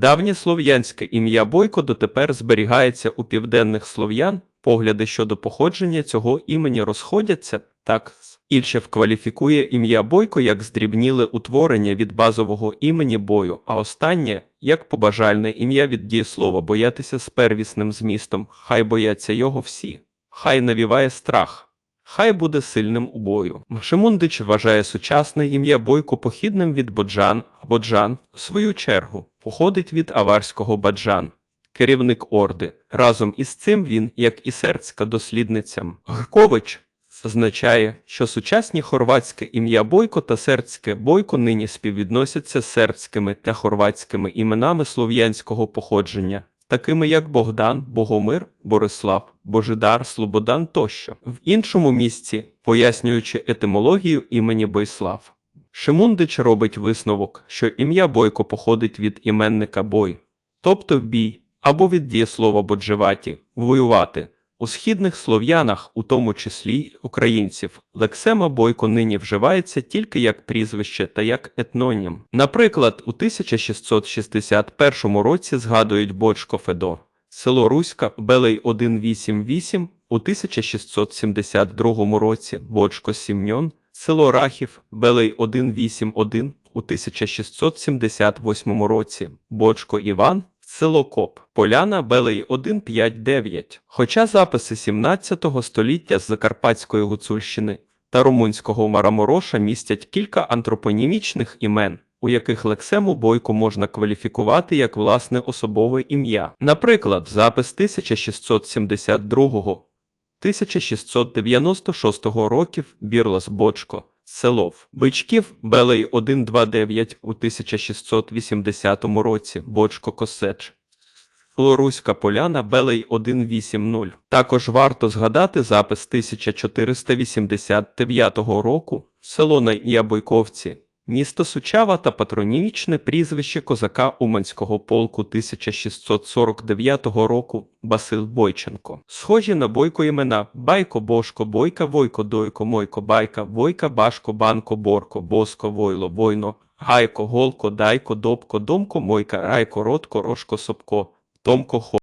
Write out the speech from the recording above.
Давнє слов'янське ім'я Бойко дотепер зберігається у південних слов'ян. Погляди щодо походження цього імені розходяться. Так, Ільчев кваліфікує ім'я Бойко як здрібніле утворення від базового імені бою, а останнє як побажальне ім'я від дієслова боятися з первісним змістом. Хай бояться його всі. Хай навіває страх. Хай буде сильним у бою. Шимундич вважає сучасне ім'я Бойко похідним від Боджан. Боджан, в свою чергу, походить від аварського Баджан, керівник орди. Разом із цим він, як і сербська дослідниця Гркович, означає, що сучасні хорватське ім'я Бойко та сербське Бойко нині співвідносяться з сербськими та хорватськими іменами слов'янського походження, такими як Богдан, Богомир, Борислав, Божидар, Слободан тощо. В іншому місці, пояснюючи етимологію імені Бойслав. Шимундич робить висновок, що ім'я Бойко походить від іменника бой, тобто бій, або від дієслова боджеваті воювати. У східних слов'янах, у тому числі українців, лексема Бойко нині вживається тільки як прізвище та як етнонім. Наприклад, у 1661 році згадують Бочко Федор, село Руська, Белей 188, у 1672 році Бочко Сімньон, село Рахів, Белей 181, у 1678 році Бочко Іван, село Коп, Поляна Белей 159. Хоча записи 17 століття з Закарпатської Гуцульщини та румунського Марамороша містять кілька антропонімічних імен, у яких лексему бойку можна кваліфікувати як власне особове ім'я. Наприклад, запис 1672 1696 років Бірлас Бочко, Селов, Бичків, Белей 129 у 1680 році, Бочко Косеч. Лоруська поляна Белей 180. Також варто згадати запис 1489 року, село на Ябойковці, місто Сучава та патронімічне прізвище козака Уманського полку 1649 року Басил Бойченко. Схожі на бойко імена Байко, Бошко, Бойка, Войко, Дойко, Мойко, Байка, Войка, Башко, Банко, Борко, Боско, Войло, Войно, Гайко, Голко, Дайко, Добко, Домко, Мойка, Райко, Ротко, Рошко, Сопко, Томко, Хо.